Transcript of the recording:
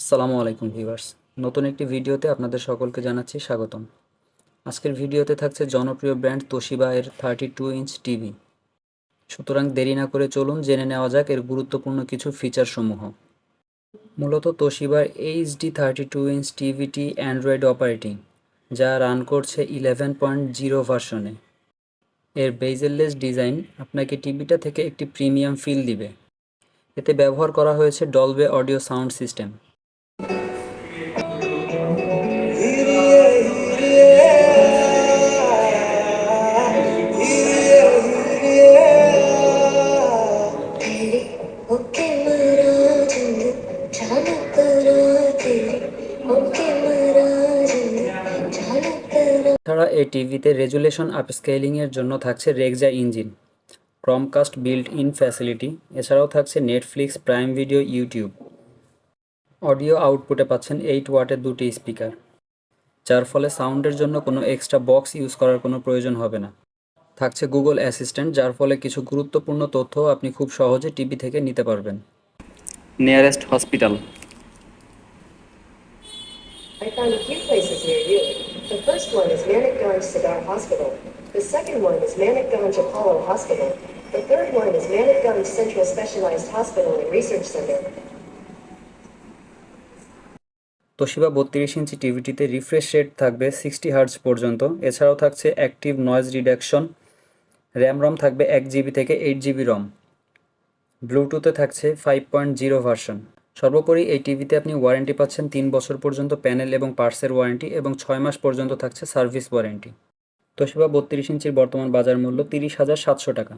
আসসালামু আলাইকুম ভিউয়ার্স। নতুন একটি ভিডিওতে আপনাদের সকলকে জানাচ্ছি স্বাগতম। আজকের ভিডিওতে থাকছে জনপ্রিয় ব্র্যান্ড তোশিবা এর থার্টি টু ইঞ্চ টিভি সুতরাং দেরি না করে চলুন, জেনে নেওয়া যাক এর গুরুত্বপূর্ণ কিছু ফিচারসমূহ মূলত তোশিবার এইচডি থার্টি টু ইঞ্চ টিভিটি অ্যান্ড্রয়েড অপারেটিং যা রান করছে ইলেভেন পয়েন্ট জিরো ভার্সনে এর বেজেললেস ডিজাইন আপনাকে টিভিটা থেকে একটি প্রিমিয়াম ফিল দিবে। এতে ব্যবহার করা হয়েছে ডলবে অডিও সাউন্ড সিস্টেম এছাড়া এই টিভিতে রেজুলেশন আপস্কেলিংয়ের জন্য থাকছে Regza engine, Chromecast built in facility, এছাড়াও থাকছে Netflix, Prime video, YouTube. Audio আউটপুটে পাচ্ছেন এইট ওয়াটের দুটি স্পিকার, যার ফলে সাউন্ডের জন্য কোনো এক্সট্রা বক্স ইউজ করার কোনো প্রয়োজন হবে না। থাকছে গুগল অ্যাসিস্ট্যান্ট, যার ফলে কিছু গুরুত্বপূর্ণ তথ্য আপনি খুব সহজে টিভি থেকে নিতে পারবেন। Nearest hospital I found a few places near you. The first one is Manikganj Sadar Hospital. The second one is Manikganj Apollo Hospital. The third one is Manikganj Central Specialized Hospital and Research Center. Toshiba বত্রিশ ইঞ্চি টিভিটিতে refresh rate থাকবে sixty hertz পর্যন্ত এছাড়াও থাকছে active noise reduction RAM ROM থাকবে এক GB থেকে এইট জিবি রম ব্লুটুথে থাকছে ফাইভ পয়েন্ট জিরো ভার্সন সর্বোপরি এই টিভিতে আপনি ওয়ারেন্টি পাচ্ছেন তিন বছর পর্যন্ত প্যানেল এবং পার্সের ওয়ারেন্টি এবং ছয় মাস পর্যন্ত থাকছে সার্ভিস ওয়ারেন্টি তোশিবা বত্রিশ ইঞ্চির বর্তমান বাজার মূল্য তিরিশ হাজার সাতশো টাকা।